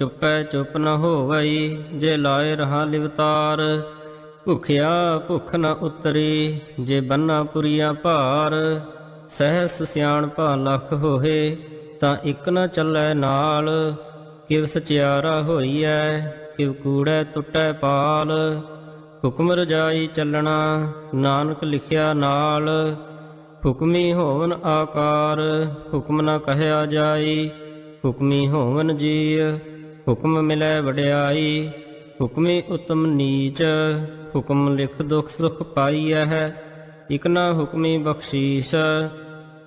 ਚੁੱਪੈ ਚੁੱਪ ਨ ਹੋਵਈ, ਜੇ ਲਾਏ ਰਹਾ ਲਿਵਤਾਰ। ਭੁਖਿਆ ਭੁਖ ਨ ਉਤਰੀ, ਜੇ ਬੰਨਾ ਪੁਰੀਆ ਭਾਰ। ਸਹਿਸ ਸਿਆਣ ਭਾ ਲਖ ਹੋਏ ਤਾਂ ਇਕ ਨ ਚੱਲੈ ਨਾਲ। ਕਿਵ ਸਚਿਆਰਾ ਹੋਈਐ, ਕਿਵ ਕੂੜੈ ਟੁੱਟੈ ਪਾਲ। ਹੁਕਮ ਰਜਾਈ ਚੱਲਣਾ, ਨਾਨਕ ਲਿਖਿਆ ਨਾਲ। ਹੁਕਮੀ ਹੋਵਨ ਆਕਾਰ, ਹੁਕਮ ਨ ਕਹਿਆ ਜਾਈ। ਹੁਕਮੀ ਹੋਵਨ ਜੀਅ ਹੁਕਮ ਮਿਲੈ ਵਡਿਆਈ, ਹੁਕਮੀ ਉਤਮ ਨੀਚ, ਹੁਕਮ ਲਿਖ ਦੁਖ ਸੁਖ ਪਾਈਐ ਹੈ, ਇਕ ਨਾ ਹੁਕਮੀ ਬਖਸ਼ੀਸ਼,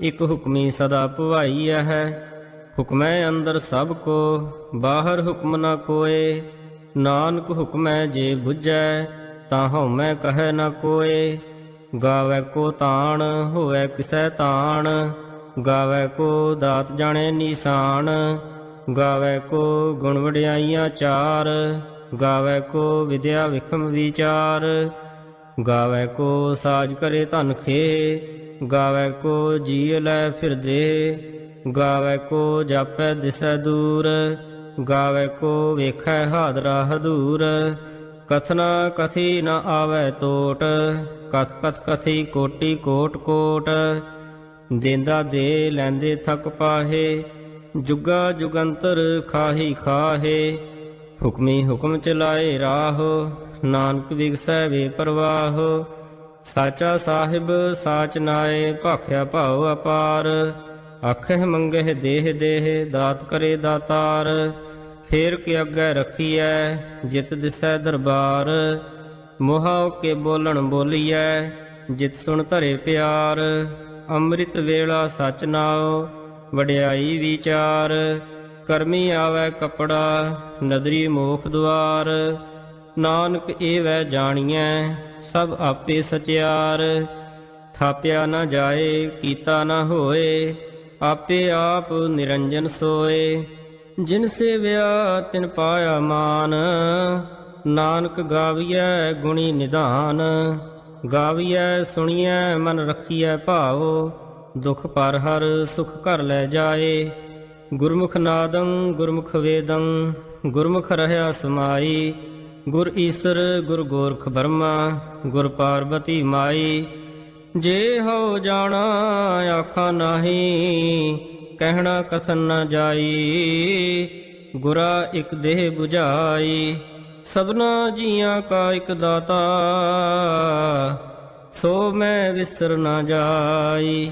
ਇਕ ਹੁਕਮੀ ਸਦਾ ਭਵਾਈਐ ਹੈ, ਹੁਕਮੈ ਅੰਦਰ ਸਭ ਕੋ, ਬਾਹਰ ਹੁਕਮ ਨਾ ਕੋਏ, ਨਾਨਕ ਹੁਕਮੈ ਜੇ 부ਜੈ ਤਾਂ ਹਉਮੈ ਕਹੈ ਨਾ ਕੋਏ, ਗਾਵੇ ਕੋ ਤਾਣ, ਹੋਵੇ ਕਿਸੈ ਤਾਣ, ਗਾਵੇ ਕੋ ਦਾਤ ਜਾਣੇ ਨਿਸ਼ਾਨ ਗਾਵੇ ਕੋ ਗੁਣ ਵਡਿਆਈਆਂ ਚਾਰ, ਗਾਵੇ ਕੋ ਵਿਦਿਆ ਵਿਖਮ ਵਿਚਾਰ, ਗਾਵੇ ਕੋ ਸਾਜ ਕਰੇ ਧਨ ਖੇ, ਗਾਵੇ ਕੋ ਜੀ ਲੈ ਫਿਰਦੇ ਗਾਵੇ ਕੋ ਜਾਪੈ ਦਿਸੈ ਦੂਰ, ਗਾਵੇ ਕੋ ਵੇਖੈ ਹਾਦਰਾ ਹਦੂਰ ਕਥਨਾ ਕਥੀ ਨ ਆਵੇ ਟੋਟ ਕਥ ਕਥ ਕਥੀ ਕੋਟੀ ਕੋਟ ਕੋਟ, ਦੇਂਦਾ ਦੇ ਲੈਂਦੇ ਥਕ ਪਾਹੇ ਜੁਗਾ ਜੁਗੰਤਰ ਖਾਹੀ ਖਾਹੇ, ਹੁਕਮੀ ਹੁਕਮ ਚਲਾਏ ਰਾਹ, ਨਾਨਕ ਵਿਗਸੈ ਵੇ ਪ੍ਰਵਾਹ। ਸਾਚਾ ਸਾਹਿਬ, ਸਾਚ ਨਾਏ, ਭਾਖਿਆ ਭਾਉ ਅਪਾਰ। ਆਖਹਿ ਮੰਗਹਿ ਦੇਹ ਦੇਹ, ਦਾਤ ਕਰੇ ਦਾਤਾਰ। ਫੇਰ ਕੇ ਅੱਗੇ ਰਖੀਐ, ਜਿਤ ਦਿਸੈ ਦਰਬਾਰ। ਮੋਹਾ ਕੇ ਬੋਲਣ ਬੋਲੀਐ, ਜਿਤ ਸੁਣ ਧਰੇ ਪਿਆਰ। ਅੰਮ੍ਰਿਤ ਵੇਲਾ ਸਚ ਨਾਉ ਵਡਿਆਈ ਵਿਚਾਰ, ਕਰਮੀ ਆਵੈ ਕਪੜਾ, ਨਦਰੀ ਮੋਖ ਦੁਆਰ। ਨਾਨਕ ਏਵੈ ਜਾਣੀਐ, ਸਭ ਆਪੇ ਸਚਿਆਰ। ਥਾਪਿਆ ਨਾ ਜਾਏ, ਕੀਤਾ ਨਾ ਹੋਏ, ਆਪੇ ਆਪ ਨਿਰੰਜਨ ਸੋਏ। ਜਿਨ ਸੇਵਿਆ, ਤਿਨ ਪਾਇਆ ਮਾਨ। ਨਾਨਕ ਗਾਵੀਐ ਗੁਣੀ ਨਿਧਾਨ। ਗਾਵੀਐ, ਸੁਣੀਐ, ਮਨ ਰੱਖੀਐ ਭਾਉ ਦੁਖ ਪਰ ਹਰ ਸੁਖ ਘਰ ਲੈ ਜਾਏ। ਗੁਰਮੁਖ ਨਾਦੰ, ਗੁਰਮੁਖ ਵੇਦੰ, ਗੁਰਮੁਖ ਰਹਿਆ ਸਮਾਈ। ਗੁਰ ਈਸਰ, ਗੁਰ ਗੋਰਖ ਬਰਮਾ, ਗੁਰ ਪਾਰਬਤੀ ਮਾਈ। ਜੇ ਹੋ ਜਾਣਾ ਆਖਾ ਨਾਹੀ, ਕਹਿਣਾ ਕਥਨ ਨਾ ਜਾਈ। ਗੁਰਾ ਇਕ ਦੇਹ 부ਝਾਈ ਸਭਨਾ ਜੀਆਂ ਕਾ ਇਕ ਦਾਤਾ। ਸੋ ਮੈਂ ਵਿਸਰ ਨਾ ਜਾਈ।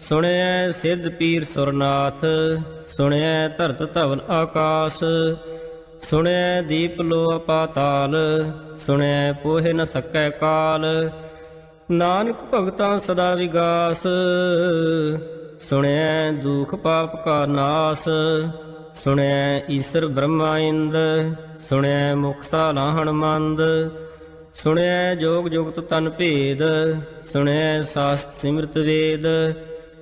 ਸੁਣਿਐ ਸਿੱਧ ਪੀਰ ਸੁਰਨਾਥ, ਸੁਣਿਐ ਧਰਤ ਧਵਲ ਆਕਾਸ, ਸੁਣਿਐ ਦੀਪ ਲੋ ਪਾਤਾਲ, ਸੁਣਿਐ ਪੋਹਿ ਨ ਸਕੈ ਕਾਲ। ਨਾਨਕ ਭਗਤਾਂ ਸਦਾ ਵਿਗਾਸ, ਸੁਣਿਐ ਦੁਖ ਪਾਪ ਕਾ ਨਾਸ, ਸੁਣਿਐ ਈਸ਼ਰ ਬ੍ਰਹਮਾ ਇੰਦ, ਸੁਣਿਐ ਮੁਖ ਸਾਲਾਹਣ ਮੰਦ ਸੁਣਿਐ ਜੋਗ ਜੁਗਤ ਤਨ ਭੇਦ, ਸੁਣਿਐ ਸਾਸਤ ਸਿਮਰਤ ਵੇਦ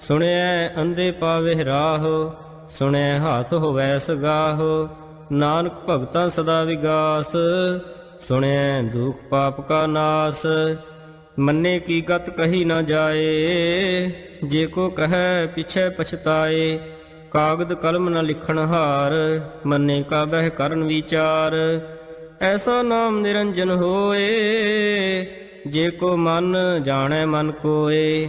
ਸੁਣਿਐ ਅੰਦੇ ਪਾਵੇ ਰਾਹ, ਸੁਣਿਐ ਹਾਥ ਹੋਵੈ ਸਗਾਹ। ਨਾਨਕ ਭਗਤਾਂ ਸਦਾ ਵਿਗਾਸ, ਸੁਣਿਐ ਦੁਖ ਪਾਪ ਕਾ ਨਾਸ। ਮੰਨੇ ਕੀ ਗਤ ਕਹੀ ਨਾ ਜਾਏ, ਜੇ ਕੋ ਕਹੈ ਪਿਛੈ ਪਛਤਾਏ। ਕਾਗਦ ਕਲਮ ਨ ਲਿਖਣ ਹਾਰ, ਮੰਨੇ ਕਾ ਬਹਿ ਕਰਨ ਵਿਚਾਰ। ਐਸਾ ਨਾਮ ਨਿਰੰਜਨ ਹੋਏ, ਜੇ ਕੋ ਮਨ ਜਾਣੈ ਮਨ ਕੋਏ।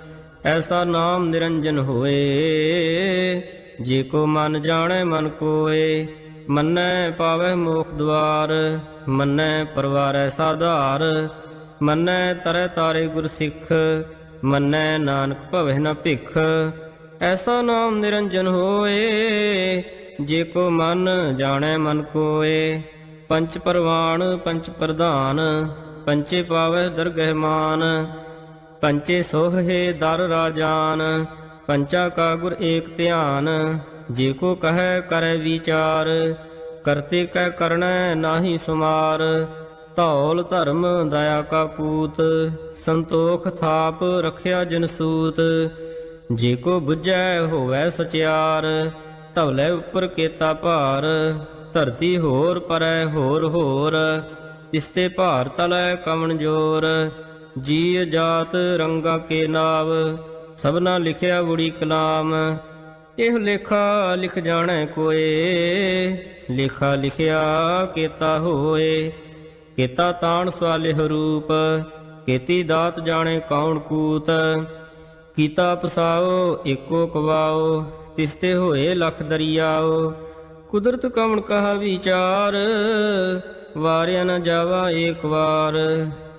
ਐਸਾ ਨਾਮ ਨਿਰੰਜਨ ਹੋਏ, ਜੇ ਕੋ ਮਨ ਜਾਣੈ ਮਨ ਕੋਏ, ਮੰਨੈ ਪਾਵੈ ਮੋਖ ਦਵਾਰ, ਮੰਨੈ ਪਰਵਾਰੈ ਸਾਧਾਰ, ਮੰਨੈ ਤਰੈ ਤਾਰੇ ਗੁਰ ਸਿੱਖ, ਮੰਨੈ ਨਾਨਕ ਭਵੈ ਨ ਭਿਖ। ਐਸਾ ਨਾਮ ਨਿਰੰਜਨ ਹੋਏ, ਜੇ ਕੋ ਮਨ ਜਾਣੈ ਮਨ ਕੋਏ, ਪੰਚ ਪਰਵਾਣ ਪੰਚ ਪ੍ਰਧਾਨ, ਪੰਚੇ ਪਾਵੈ ਦਰਗਹਿ ਮਾਨ ਪੰਚੇ ਸੋਹ ਸੋਹੇ ਦਰ ਰਾਜਾਨ, ਪੰਚਾ ਕਾ ਗੁਰ ਏਕ ਧਿਆਨ, ਜੇ ਕੋ ਕਹੈ ਕਰੈ ਵਿਚਾਰ, ਕਰਤੇ ਕੈ ਕਰਣੈ ਨਾਹੀ ਸੁਮਾਰ, ਧੌਲ ਧਰਮ ਦਇਆ ਕਾ ਪੂਤ, ਸੰਤੋਖ ਥਾਪ ਰਖਿਆ ਜਿਨ ਸੂਤ, ਜੇ ਕੋ 부ਝੈ ਹੋਵੈ ਸਚਿਆਰ, ਧਵਲੇ ਉੱਪਰ ਕੇਤਾ ਭਾਰ, ਧਰਤੀ ਹੋਰ ਪਰੈ ਹੋਰ ਹੋਰ ਤਿਸਤੇ ਭਾਰ ਤਲੈ ਕਮਣ ਜੋਰ ਜੀ ਜਾਤ ਰੰਗਾ ਕੇ ਨਾਵ, ਸਭਨਾ ਲਿਖਿਆ ਬੁੜੀ ਕਲਾਮ। ਇਹ ਲੇਖਾ ਲਿਖ ਜਾਣੈ ਕੋਏ, ਲੇਖਾ ਲਿਖਿਆ ਕੀਤਾ ਹੋਏ। ਕੀਤਾ ਤਾਣ ਸਵਾਲੇ ਰੂਪ, ਕੀਤੀ ਦਾਤ ਜਾਣੇ ਕੌਣ ਕੂਤ। ਕੀਤਾ ਪਸਾਓ, ਏਕੋ ਕਵਾਓ, ਤਿਸਤੇ ਹੋਏ ਲਖ ਦਰਿਆਓ। ਕੁਦਰਤ ਕਵਣ ਕਹਾ ਵਿਚਾਰ, ਵਾਰਿਆ ਨਾ ਜਾਵਾ ਏਕ ਵਾਰ।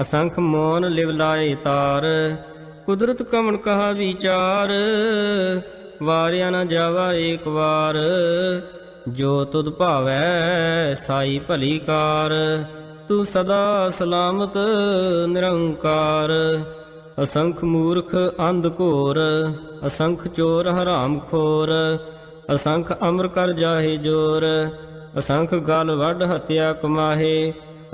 ਅਸੰਖ ਮੋਨ ਲਿਵ ਲਾਏ ਤਾਰ, ਕੁਦਰਤ ਕਮਣ ਕਹਾ ਵਿਚਾਰ? ਵਾਰਿਆ ਨਾ ਜਾਵਾ ਏਕ ਵਾਰ, ਜੋ ਤੁਧ ਭਾਵੈ ਸਾਈ ਭਲੀ ਕਾਰ। ਤੂੰ ਸਦਾ ਸਲਾਮਤ, ਨਿਰੰਕਾਰ। ਅਸੰਖ ਮੂਰਖ ਅੰਧ ਘੋਰ, ਅਸੰਖ ਚੋਰ ਹਰਾਮ ਖੋਰ। ਅਸੰਖ ਅਮਰ ਕਰ ਜਾਹੇ ਜੋਰ, ਅਸੰਖ ਗਲ ਵੱਡ ਹਤਿਆ ਕਮਾਹੇ।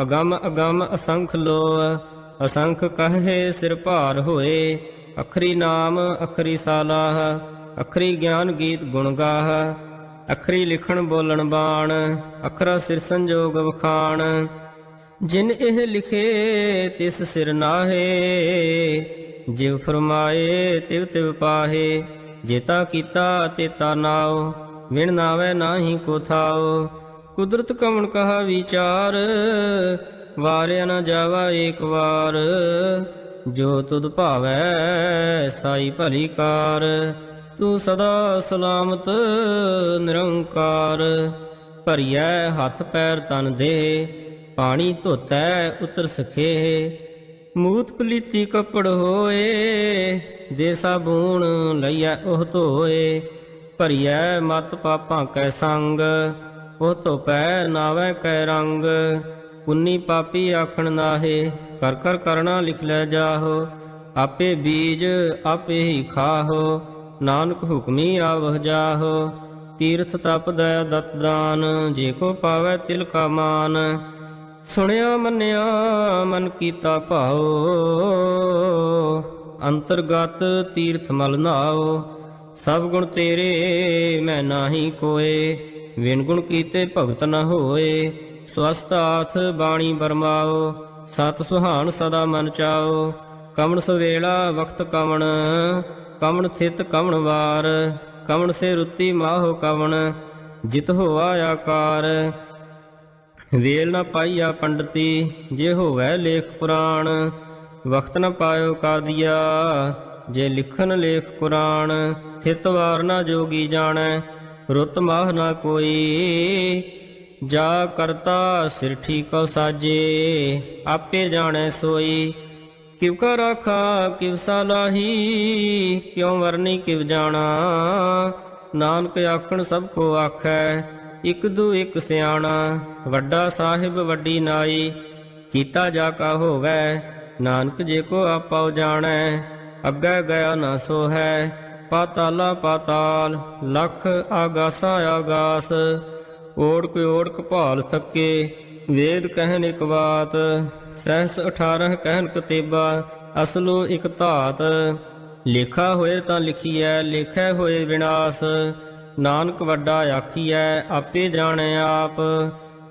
ਅਗੰਮ ਅਗੰਮ ਅਸੰਖ ਲੋ ਅਸੰਖ ਕਹੇ ਸਿਰ ਭਾਰ ਹੋਏ। ਅਖਰੀ ਨਾਮ, ਅਖਰੀ ਸਾਲਾਹ, ਅਖਰੀ ਗਿਆਨ ਗੀਤ ਗੁਣ ਗਾਹ। ਅਖਰੀ ਲਿਖਣ ਬੋਲਣ ਬਾਣ, ਅਖਰਾ ਸਿਰ ਸੰਜੋਗ ਵਖਾਣ। ਜਿਨ ਇਹ ਲਿਖੇ, ਤਿਸ ਸਿਰ ਨਾਹੇ। ਜਿਵ ਫਰਮਾਏ, ਤਿਵ ਤਿਵ ਪਾਹੇ। ਜੇਤਾ ਕੀਤਾ, ਤੇਤਾ ਨਾਉ। ਵਿਣ ਨਾਵੇ ਨਾਹੀ ਕੋ ਥਾਉ। ਕੁਦਰਤ ਕਮਣ ਕਹਾ ਵਿਚਾਰ? ਵਾਰਿਆ ਨਾ ਜਾਵਾ ਏਕ ਵਾਰ। ਜੋ ਤੁਧ ਭਾਵੈ ਸਾਈ ਭਲੀ ਕਾਰ। ਤੂੰ ਸਦਾ ਸਲਾਮਤ ਨਿਰੰਕਾਰ। ਭਰੀਐ ਹੱਥ ਪੈਰ ਤਨ ਦੇ, ਪਾਣੀ ਧੋਤੈ ਉਤਰ ਸਖੇ। ਮੂਤ ਪਲੀਤੀ ਕੱਪੜ ਹੋਏ, ਦੇ ਸਾਬੂਣ ਲਈਐ ਉਹ ਧੋਏ। ਭਰੀਐ ਮਤ ਪਾਪਾਂ ਕੈ ਸੰਗ। ਉਹ ਧੁਪੈ ਪੈ ਨਾਵੇਂ ਕੈ ਰੰਗ, ਪੁੰਨੀ ਪਾਪੀ ਆਖਣ ਨਾਹੇ, ਕਰ ਕਰ ਕਰਣਾ ਲਿਖ ਲੈ ਜਾਹੋ, ਆਪੇ ਬੀਜ ਆਪੇ ਹੀ ਖਾਹੋ, ਨਾਨਕ ਹੁਕਮੀ ਆਵਹ ਜਾਹੋ, ਤੀਰਥ ਤਪ ਦਇਆ ਦਤ ਦਾਨ, ਜੇ ਕੋ ਪਾਵੈ ਤਿਲ ਕਾ ਮਾਨ, ਸੁਣਿਆ ਮੰਨਿਆ ਮਨ ਕੀਤਾ ਭਾਉ, ਅੰਤਰਗਤ ਤੀਰਥ ਮਲ ਨਾਓ ਸਭ ਗੁਣ ਤੇਰੇ ਮੈਂ ਨਾਹੀ ਕੋਏ ਵਿਣਗੁਣ ਕੀਤੇ ਭਗਤ ਨ ਹੋਏ। ਸਵਸਤ ਆਥ ਬਾਣੀ ਬਰਮਾਓ, ਸਤ ਸੁਹਾਣ ਸਦਾ ਮਨ ਚਾਓ। ਕਮਣ ਸਵੇਲਾ ਵਕਤ ਕਮਣ ਕਮਣ ਥਿਤ ਕਮਣ ਵਾਰ। ਕਮਣ ਸੇ ਰੁੱਤੀ ਮਾਹੋ ਕਵਣ, ਜਿਤ ਹੋਆ ਆਕਾਰ। ਵੇਲ ਨ ਪਾਈਆ ਪੰਡਤੀ, ਜੇ ਹੋਵੈ ਲੇਖ ਪੁਰਾਣ। ਵਕਤ ਨ ਪਾਇਓ ਕਾਦੀਆ, ਜੇ ਲਿਖਨ ਲੇਖ ਕੁਰਾਨ। ਥਿਤ ਵਾਰ ਨ ਜੋਗੀ ਜਾਣੈ ਰੁੱਤ ਮਾਹ ਨਾ ਕੋਈ, ਜਾ ਕਰਤਾ ਸਿਰ ਠੀਕੋ ਸਾਜੇ, ਆਪੇ ਜਾਣੈ ਸੋਈ। ਕਿਵ ਕਾ ਰਾਖਾ, ਕਿਵ ਸਲਾਹੀ ਕਿਉ ਵਰਨੀ ਕਿਵ ਜਾਣਾ। ਨਾਨਕ ਆਖਣ ਸਭ ਕੋ ਆਖੈ, ਇਕ ਦੂ ਇਕ ਸਿਆਣਾ। ਵੱਡਾ ਸਾਹਿਬ ਵੱਡੀ ਨਾਈ, ਕੀਤਾ ਜਾ ਕਾ ਹੋਵੈ। ਨਾਨਕ ਜੇ ਕੋ ਆਪਾਉ ਜਾਣੈ, ਅੱਗੇ ਗਿਆ ਨਾ ਸੋ ਹੈ ਪਾਤਾਲਾ ਪਾਤਾਲ, ਲਖ ਆਗਾਸਾ ਆਗਾਸ, ਓੜਕ ਓੜਕ ਭਾਲ ਥੱਕੇ, ਵੇਦ ਕਹਿਣ ਇਕ ਬਾਤ, ਸਹਿਸ 18 ਕਹਿਣ ਕਤੇਬਾ, ਅਸਲੋ ਇਕ ਧਾਤ, ਲੇਖਾ ਹੋਏ ਤਾਂ ਲਿਖੀਐ, ਲਿਖੈ ਹੋਏ ਵਿਨਾਸ਼, ਨਾਨਕ ਵੱਡਾ ਆਖੀਐ, ਆਪੇ ਜਾਣੈ ਆਪ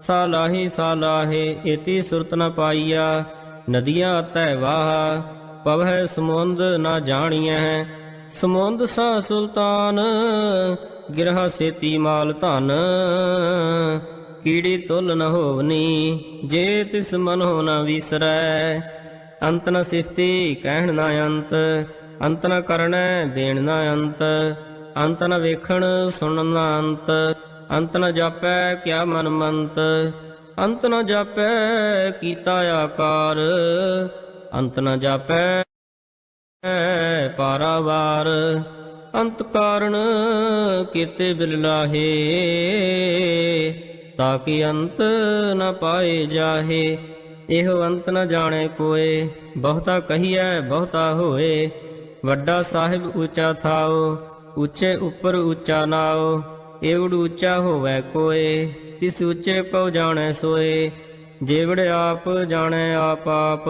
ਸਾਲਾਹੀ ਸਾਲਾਹੇ ਏਤੀ ਸੁਰਤ ਨ ਪਾਈਆ, ਨਦੀਆਂ ਤੈ ਵਾਹ, ਪਵਹਿ ਸਮੁੰਦ ਨਾ ਜਾਣੀਐ ਸਮੁੰਦ ਸਾ ਸੁਲਤਾਨ, ਗਿਰਹ ਸੇਤੀ ਮਾਲ ਧਨ। ਕੀੜੀ ਤੁਲ ਨ ਹੋਵਨੀ, ਜੇ ਤਿਸ ਮਨ ਹੋ ਨ ਵਿਸਰੈ। ਅੰਤ ਨ ਸਿਫਤੀ ਕਹਿਣ ਨਾ ਅੰਤ ਅੰਤ ਨ ਕਰਣੈ ਦੇਣ ਨਾ ਅੰਤ। ਅੰਤ ਨ ਵੇਖਣ ਸੁਣਨ ਨਾ ਅੰਤ ਅੰਤ ਨ ਜਾਪੈ ਕਿਆ ਮਨ ਮੰਤ। ਅੰਤ ਨ ਜਾਪੈ ਕੀਤਾ ਆਕਾਰ, ਅੰਤ ਨ ਜਾਪੈ ਪਾਰਾਵਾਰ, ਅੰਤ ਕਾਰਣ ਕੀਤੇ ਬਿਲ ਤਾਂ ਕਿ ਅੰਤ ਨ ਪਾਏ ਜਾਹੇ। ਇਹੋ ਅੰਤ ਨ ਜਾਣੇ ਕੋਏ, ਬਹੁਤਾ ਕਹੀਐ, ਬਹੁਤਾ ਹੋਏ। ਵੱਡਾ ਸਾਹਿਬ ਉੱਚਾ ਥਾਓ, ਉੱਚੇ ਉੱਪਰ ਉੱਚਾ ਨਾਓ। ਏਵੜ ਉੱਚਾ ਹੋਵੇ ਕੋਏ, ਤਿਸ ਉੱਚੇ ਕੋ ਜਾਣੈ ਸੋਏ। ਜੇਵੜ ਆਪ ਜਾਣੈ ਆਪ ਆਪ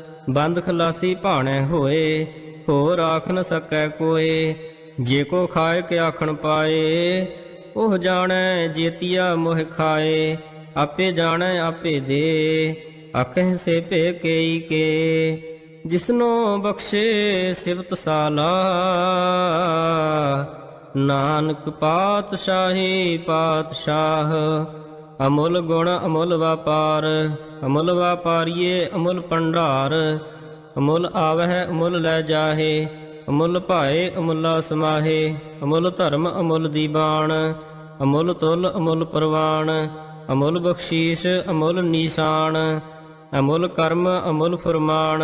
ਬੰਦ ਖਲਾਸੀ ਭਾਣੇ ਹੋਏ, ਹੋਰ ਆਖ ਨ ਸਕੈ ਕੋਏ, ਜੇ ਕੋ ਖਾਏ ਕੇ ਆਖਣ ਪਾਏ, ਉਹ ਜਾਣੈ ਜੇਤੀਆ ਮੋਹ ਖਾਏ, ਆਪੇ ਜਾਣੈ ਆਪੇ ਦੇ ਆਖੇ ਸੇ ਭੇ ਕੇਈ ਕੇ, ਜਿਸਨੋ ਬਖਸ਼ੇ ਸਿਵਤ ਸਾਲਾ, ਨਾਨਕ ਪਾਤਸ਼ਾਹੀ ਪਾਤਸ਼ਾਹ, ਅਮੁੱਲ ਗੁਣ ਅਮੁੱਲ ਵਪਾਰ ਅਮੁੱਲ ਵਪਾਰੀਏ, ਅਮੁੱਲ ਭੰਡਾਰ, ਅਮੁੱਲ ਆਵਹਿ, ਅਮੁੱਲ ਲੈ ਜਾਹੇ, ਅਮੁੱਲ ਭਾਏ, ਅਮੁੱਲਾ ਸਮਾਹੇ, ਅਮੁੱਲ ਧਰਮ, ਅਮੁੱਲ ਦੀਵਾਨ ਅਮੁੱਲ ਤੁਲ, ਅਮੁੱਲ ਪ੍ਰਵਾਨ ਅਮੁੱਲ ਬਖਸ਼ੀਸ਼, ਅਮੁੱਲ ਨੀਸਾਨ, ਅਮੁੱਲ ਕਰਮ, ਅਮੁੱਲ ਫਰਮਾਨ,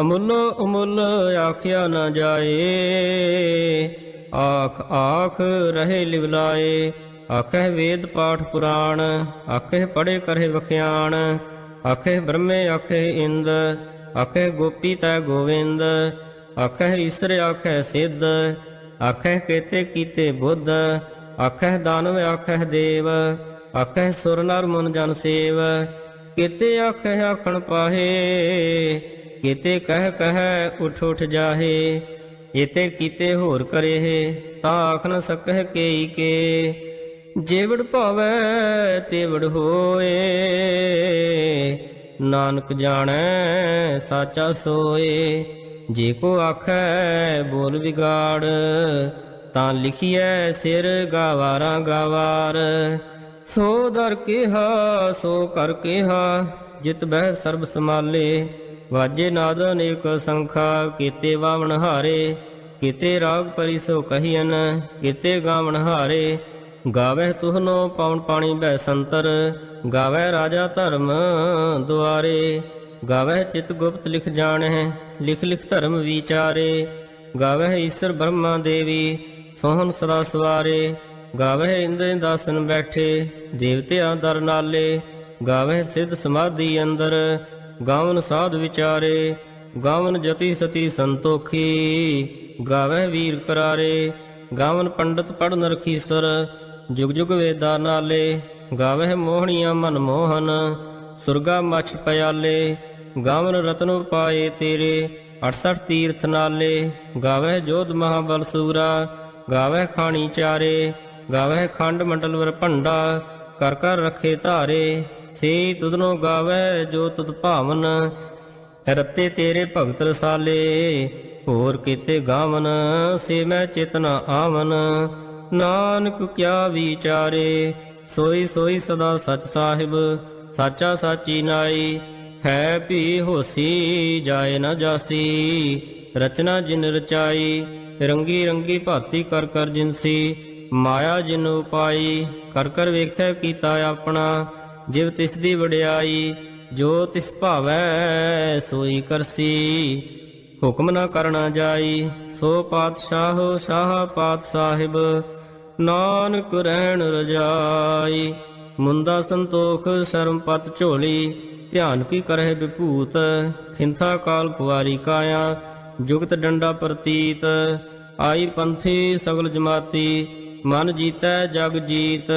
ਅਮੁੱਲ ਅਮੁੱਲ ਆਖਿਆ ਨਾ ਜਾਏ, ਆਖ ਆਖ ਰਹੇ ਲਿਵਲਾਏ ਆਖੇ ਵੇਦ ਪਾਠ ਪੁਰਾਣ ਆਖੇ ਪੜੇ ਕਰੇ ਵਖਿਆਣ ਆਖੇ ਬ੍ਰਹਮੇ, ਆਖੇ ਇੰਦ, ਆਖੇ ਗੋਪੀ ਤੈ ਗੋਵਿੰਦ, ਆਖੇ ਈਸ਼ਰ, ਆਖੇ ਸਿੱਧ, ਆਖੇ ਕੇਤੇ ਕੀਤੇ ਬੁੱਧ, ਆਖੇ ਦਾਨਵ, ਆਖੇ ਦੇਵ, ਆਖੇ ਸੁਰ ਨਰ ਮਨ ਜਨ ਸੇਵ, ਕੀਤੇ ਆਖੇ ਆਖਣ ਪਾਹੇ, ਕਿਤੇ ਕਹਿ ਕਹਿ ਉਠ ਉਠ ਜਾਹੇ ਇਤੇ ਕੀਤੇ ਹੋਰ ਕਰੇ ਤਾਂ ਆਖ ਨ ਸਕਹਿ ਕੇਈ ਕੇ। ਜੇਵੜ ਭਾਵੈ ਤੇਵੜ ਹੋਏ, ਨਾਨਕ ਜਾਣੈ ਸਾਚਾ ਸੋਏ। ਜੇ ਕੋ ਆਖੈ ਬੋਲ ਵਿਗਾੜ, ਤਾਂ ਲਿਖੀਐ ਸਿਰ ਗਾਵਾਰਾਂ ਗਾਵਾਰ। ਸੋ ਦਰ ਕਿਹਾ, ਸੋ ਕਰ ਕਿਹਾ, ਜਿਤ ਬਹਿ ਸਰਬ ਸਮਾਲੇ ਵਾਜੇ ਨਾਦ ਅਨੇਕ ਸੰਖਾ, ਕੀਤੇ ਵਾਵਣ ਹਾਰੇ, ਕੀਤੇ ਰਾਗ ਪਰੀ ਸੋ ਕਹੀਨ ਕੀਤੇ ਗਾਵਣ ਹਾਰੇ। ਗਾਵਹਿ ਤੁਹਨੋ ਪਾਉਣ ਪਾਣੀ ਬੈ ਸੰਤਰ, ਗਾਵਹਿ ਰਾਜਾ ਧਰਮ ਦੁਆਰੇ। ਗਾਵਹਿ ਚਿਤ ਗੁਪਤ ਲਿਖ ਜਾਣਹਿ, ਲਿਖ ਲਿਖ ਧਰਮ ਵਿਚਾਰੇ। ਗਾਵਹਿ ਈਸ਼ਰ ਬ੍ਰਹਮਾ ਦੇਵੀ, ਸੋਹਣ ਸਦਾ ਸਵਾਰੇ। ਗਾਵਹਿ ਇੰਦਰ ਦਾਸਨ ਬੈਠੇ, ਦੇਵਤਿਆਂ ਦਰ ਨਾਲੇ। ਗਾਵਹਿ ਸਿੱਧ ਸਮਾਧੀ ਅੰਦਰ, ਗਾਵਨ ਸਾਧ ਵਿਚਾਰੇ। ਗਾਵਨ ਜਤੀ ਸਤੀ ਸੰਤੋਖੀ, ਗਾਵਹਿ ਵੀਰ ਕਰਾਰੇ। ਗਾਵਨ ਪੰਡਤ ਪੜਨ ਰਖੀਸਰ ਜੁਗ ਜੁਗ ਵੇਦਾ ਨਾਲੇ, ਗਾਵਹਿ ਮੋਹਣੀਆਂ ਮਨ ਮੋਹਨ, ਸੁਰਗਾ ਮਛ ਪਿਆਲੇ, ਗਾਵਨ ਰਤਨ ਪਾਏ ਤੇਰੇ 68 ਤੀਰਥ ਨਾਲੇ, ਗਾਵਹਿ ਜੋਧ ਮਹਾਬਲ ਸੂਰਾ, ਗਾਵਹਿ ਖਾਣੀ ਚਾਰੇ, ਗਾਵਹਿ ਖੰਡ ਮੰਡਲ ਵਰ ਭੰਡਾ, ਕਰ ਕਰ ਰਖੇ ਧਾਰੇ ਸੇ ਤੁਧਨੋ ਗਾਵੈ ਜੋ ਤੁਧ ਭਾਵਨ, ਰਤੇ ਤੇਰੇ ਭਗਤ ਰਸਾਲੇ, ਹੋਰ ਕੀਤੇ ਗਾਵਨ, ਸੇ ਮੈਂ ਚੇਤਨਾ ਆਵਨ। ਨਾਨਕ ਕਿਆ ਵਿਚਾਰੇ, ਸੋਈ ਸੋਈ ਸਦਾ ਸਚ ਸਾਹਿਬ, ਸਾਚਾ ਸਾਚੀ ਨਾਈ, ਹੈ ਭੀ ਹੋਸੀ ਜਾਏ ਨਾ ਜਾਸੀ, ਰਚਨਾ ਜਿਨ ਰਚਾਈ, ਰੰਗੀ ਰੰਗੀ ਭਾਤੀ ਕਰ ਕਰ ਜਿਨਸੀ ਮਾਇਆ ਜਿਨ ਉਪਾਈ, ਕਰ ਕਰ ਵੇਖੈ ਕੀਤਾ ਆਪਣਾ, ਜਿਵ ਤਿਸ ਦੀ ਵਡਿਆਈ, ਜੋ ਤਿਸ ਭਾਵੈ ਸੋਈ ਕਰਸੀ, ਹੁਕਮ ਨਾ ਕਰਨਾ ਜਾਈ, ਸੋ ਪਾਤਸ਼ਾਹ, ਸ਼ਾਹ ਪਾਤ ਸਾਹਿਬ ਨਾਨਕ ਰਹਿਣ ਰਜਾਈ, ਮੁੰਦਾ ਸੰਤੋਖ ਸ਼ਰਮ ਪਤ ਝੋਲੀ, ਧਿਆਨ ਕੀ ਕਰਹਿ ਵਿਭੂਤ, ਖਿੰਥਾ ਕਾਲ ਕੁਵਾਰੀ ਕਾਇਆ, ਜੁਗਤ ਡੰਡਾ ਪ੍ਰਤੀਤ, ਆਈ ਪੰਥੀ ਸਗਲ ਜਮਾਤੀ, ਮਨ ਜੀਤੈ ਜਗ ਜੀਤ,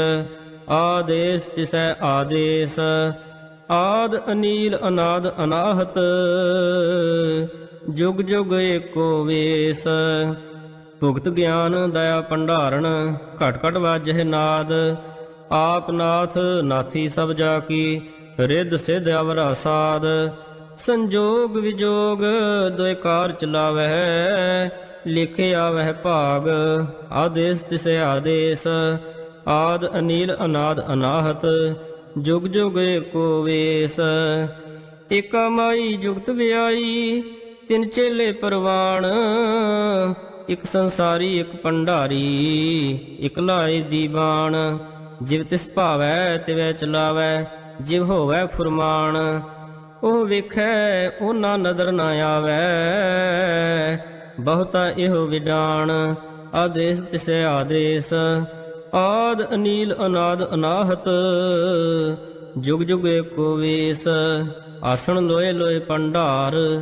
ਆਦੇਸ ਤਿਸੈ ਆਦੇਸ, ਆਦ ਅਨੀਲ ਅਨਾਦ ਅਨਾਹਤ, ਜੁਗ ਜੁਗ ਏਕੋ ਵੇਸ। ਭੁਗਤ ਗਿਆਨ ਦਇਆ ਭੰਡਾਰਨ, ਘਟ ਘਟ ਵਾਜਹਿ ਨਾਦ। ਆਪ ਨਾਥ, ਨਾਥੀ ਸਭ ਜਾ ਕੀ, ਰਿੱਧ ਸਿਧ ਅਵਰਾ ਸਾਧ ਸੰਜੋਗ ਵਿਜੋਗ ਦੋਇ ਚਲਾਵਹਿ ਲਿਖੇ ਆਵਹਿ ਭਾਗ। ਆਦੇਸ ਤਿਸੈ ਆਦੇਸ ਆਦ ਅਨੀਲ ਅਨਾਦ ਅਨਾਹਤ, ਜੁਗ ਜੁਗ ਏਕੋ ਵੇਸ। ਏਕਾ ਜੁਗਤ ਵਿਆਈ, ਤਿਨ ਚੇਲੇ ਪਰਵਾਣ ਇਕ ਸੰਸਾਰੀ, ਇਕ ਪੰਡਾਰੀ ਇਕ ਲਾਏ ਦੀਵਾਨ। ਜਿਵ ਤਿਸ ਭਾਵੈ, ਤਿਵੈ ਚਲਾਵੈ, ਜਿਵ ਹੋਵੈ ਫੁਰਮਾਨ। ਉਹ ਵੇਖੈ, ਉਹਨਾਂ ਨਦਰ ਨਾ ਆਵੈ, ਬਹੁਤਾ ਇਹੋ ਵਿਡਾਨ। ਆਦੇਸ ਤਿਸੈ ਆਦੇਸ, ਆਦ ਅਨੀਲ ਅਨਾਦ ਅਨਾਹਤ, ਜੁਗ ਜੁਗ ਏਕੋ ਵੇਸ। ਆਸਣ ਲੋਏ ਲੋਏ ਪੰਡਾਰ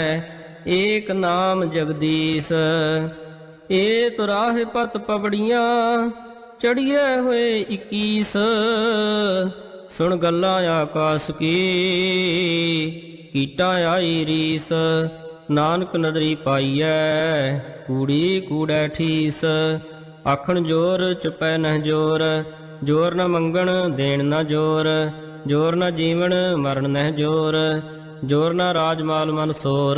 ਏਕ ਨਾਮ ਜਗਦੀਸ਼ ਏ ਤੁਰਾਹ ਪਤ ਪਵੜੀਆਂ ਚੜੀਏ ਹੋਏ 21 ਸੁਣ ਗੱਲਾਂ ਆਕਾਸ ਕੀ, ਕੀਟਾ ਆਈ ਰੀਸ, ਨਾਨਕ ਨਦਰੀ ਪਾਈਐ, ਕੂੜੀ ਕੂੜੈ ਠੀਸ। ਆਖਣ ਜੋਰ ਚੁਪੈ ਨਹ ਜੋਰ ਜੋਰ ਨ ਮੰਗਣ ਦੇਣ ਨ ਜੋਰ ਜੋਰ ਨ ਜੀਵਨ ਮਰਨ ਨਹ ਜੋਰ ਜੋਰ ਨ ਰਾਜਮਾਲ ਮਨ ਸੋਰ।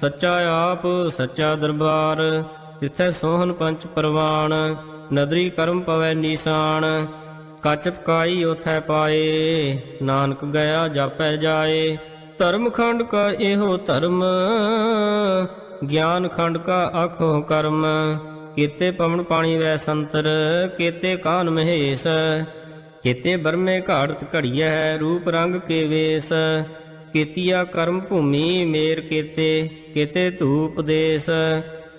ਸੱਚਾ ਆਪ, ਸੱਚਾ ਦਰਬਾਰ ਤਿੱਥੈ ਸੋਹਣ ਪੰਚ ਪਰਵਾਨ ਨਦਰੀ ਕਰਮ ਪਵੈ ਨੀਸਾਨ ਕੱਚ ਪਕਾਈ ਉਥੈ ਪਾਏ, ਨਾਨਕ ਗਿਆ ਜਾਪੈ ਜਾਏ। ਧਰਮ ਖੰਡ ਕਾ ਇਹੋ ਧਰਮ, ਗਿਆਨ ਖੰਡ ਕਾ ਆਖੋ ਕਰਮ। ਕੀਤੇ ਪਵਨ ਪਾਣੀ ਵੈ ਸੰਤਰ, ਕੀਤੇ ਕਾਨ ਮਹੇਸ਼, ਕੀਤੇ ਬਰਮੇ ਘਾੜਤ ਘੜੀਐ, ਰੂਪ ਰੰਗ ਕੇ ਵੇਸ। ਕੀਤੀਆ ਕਰਮ ਭੂਮੀ ਮੇਰ ਕੀਤੇ ਕੀਤੇ ਧੂਪ ਦੇਸ,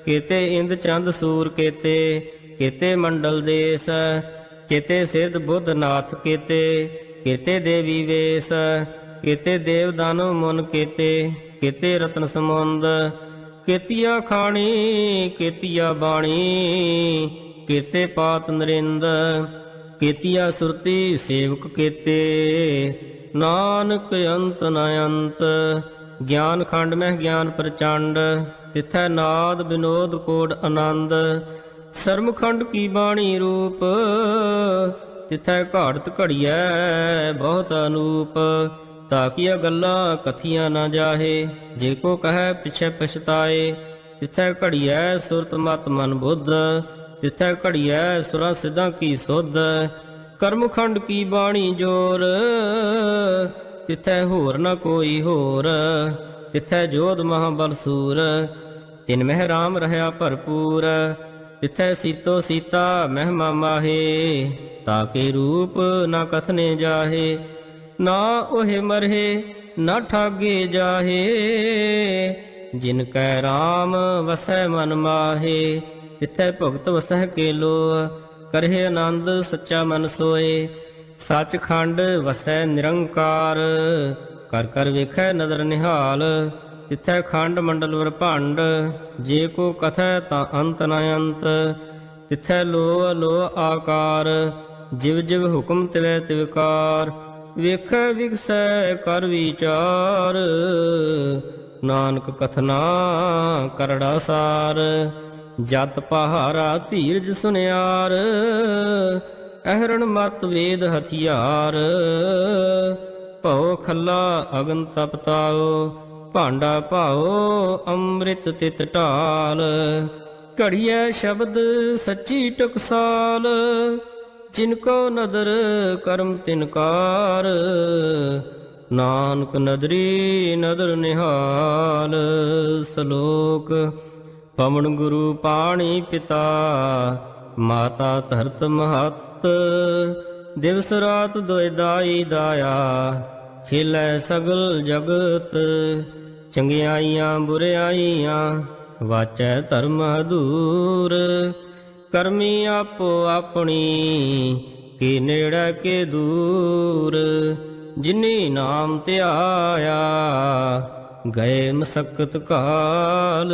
ਕੀਤੇ ਇੰਦ ਚੰਦ ਸੂਰ ਕੀਤੇ ਕੀਤੇ ਮੰਡਲ ਦੇਸ, ਕੀਤੇ ਸਿੱਧ ਬੁੱਧ ਨਾਥ ਕੀਤੇ ਕੀਤੇ ਦੇਵੀ ਵੇਸ, ਕੀਤੇ ਦੇਵ ਦਾਨੋ ਮਨ ਕੀਤੇ ਕੀਤੇ ਰਤਨ ਸਮੁੰਦ, ਕੀਤੀਆ ਖਾਣੀ, ਕੀਤੀਆ ਬਾਣੀ, ਕੀਤੇ ਪਾਤ ਨਰਿੰਦ, ਕੀਤੀਆ ਸੁਰਤੀ ਸੇਵਕ ਕੀਤੇ ਨਾਨਕ ਅੰਤ ਨ ਅੰਤ, ਗਿਆਨ ਖੰਡ ਮਹਿ ਗਿਆਨ ਪ੍ਰਚੰਡ, ਤਿਥੈ ਨਾਦ ਬਿਨੋਦ ਕੋਡ ਆਨੰਦ। ਸਰਮ ਖੰਡ ਕੀ ਬਾਣੀ ਰੂਪ, ਤਿਥੈ ਘਾੜਤ ਘੜੀਐ ਬਹੁਤ ਅਨੂਪ। ਤਾਕੀਆ ਗੱਲਾਂ ਕਥੀਆਂ ਨਾ ਜਾਹੇ, ਜੇ ਕੋ ਕਹੈ ਪਿਛੈ ਪਛਤਾਏ। ਤਿਥੈ ਘੜੀਐ ਸੁਰਤ ਮਤ ਮਨ ਬੁੱਧ, ਤਿਥੈ ਘੜੀਐ ਸੁਰਾਂ ਸਿਧਾਂ ਕੀ ਸੁਧ। ਕਰਮ ਖੰਡ ਕੀ ਬਾਣੀ ਜੋਰ? ਤਿਥੈ ਹੋਰ ਨਾ ਕੋਈ ਹੋਰ? ਤਿਥੈ ਜੋਧ ਮਹਾਬਲ ਸੂਰ? ਤਿਨ ਮਹਿ ਰਾਮ ਰਹਾ ਭਰਪੂਰ। ਤਿਥੈ ਸੀਤੋ ਸੀਤਾ ਮਹਿਮਾ ਮਾਹੇ? ਤਾਕੇ ਰੂਪ ਨਾ ਕਥਨੇ ਜਾਹੇ? ਨਾ ਉਹੇ ਮਰਹੇ, ਨਾ ਠਾਗੇ ਜਾਹੇ? ਜਿਨ ਕੈ ਰਾਮ ਵਸੈ ਮਨ ਮਾਹੇ, ਤਿਥੈ ਭਗਤ ਵਸਹਿ ਕੇ ਲੋ ਕਰਹਿ ਆਨੰਦ ਸੱਚਾ ਮਨ ਸੋਏ, ਸੱਚਖੰਡ ਵਸੈ ਨਿਰੰਕਾਰ। ਕਰ ਕਰ ਵੇਖੈ ਨਦਰ ਨਿਹਾਲ ਤਿਥੈ ਖੰਡ ਮੰਡਲ ਵਰ ਭੰਡ, ਜੇ ਕੋ ਕਥੈ ਤਾਂ ਅੰਤ ਨ ਅੰਤ। ਤਿਥੈ ਲੋ ਲੋ ਆਕਾਰ, ਜਿਵ ਜਿਵ ਹੁਕਮ ਤਿਵੈ ਤਿਵਕਾਰ ਵੇਖੈ ਵਿਗਸੈ ਕਰ ਵਿਚਾਰ, ਨਾਨਕ ਕਥਨਾ ਕਰੜਾ ਸਾਰ। ਜਤ ਪਹਾਰਾ ਧੀਰਜ ਸੁਨਿਆਰ, ਅਹਰਣ ਮਤ ਵੇਦ ਹਥਿਆਰ। ਭਉ ਖੱਲਾ ਅਗਨ ਤਪਤਾਓ ਭਾਂਡਾ ਭਾਓ ਅੰਮ੍ਰਿਤ ਤਿਤ ਢਾਲ। ਘੜੀਐ ਸ਼ਬਦ ਸੱਚੀ ਟਕਸਾਲ, ਜਿਨ ਕੋ ਨਦਰ ਕਰਮ ਤਿਨਕਾਰ ਨਾਨਕ ਨਦਰੀ ਨਦਰ ਨਿਹਾਲ, ਸ਼ਲੋਕ ਪਵਨ ਗੁਰੂ ਪਾਣੀ ਪਿਤਾ, ਮਾਤਾ ਧਰਤ ਮਹਤ। ਦਿਵਸ ਰਾਤ ਦੋਇ ਦਾਇਆ, ਖਿਲੈ ਸਗਲ ਜਗਤ। ਚੰਗਿਆਈਆਂ ਬੁਰਿਆਈਆਂ ਵਾਚੈ ਧਰਮ ਹਦੂਰ ਕਰਮੀ ਆਪੋ ਆਪਣੀ, ਕੀ ਨੇੜੇ ਕੇ ਦੂਰ। ਜਿਨੀ ਨਾਮ ਧਿਆਇਆ ਗਏ ਮਸਕਤ ਕਾਲ।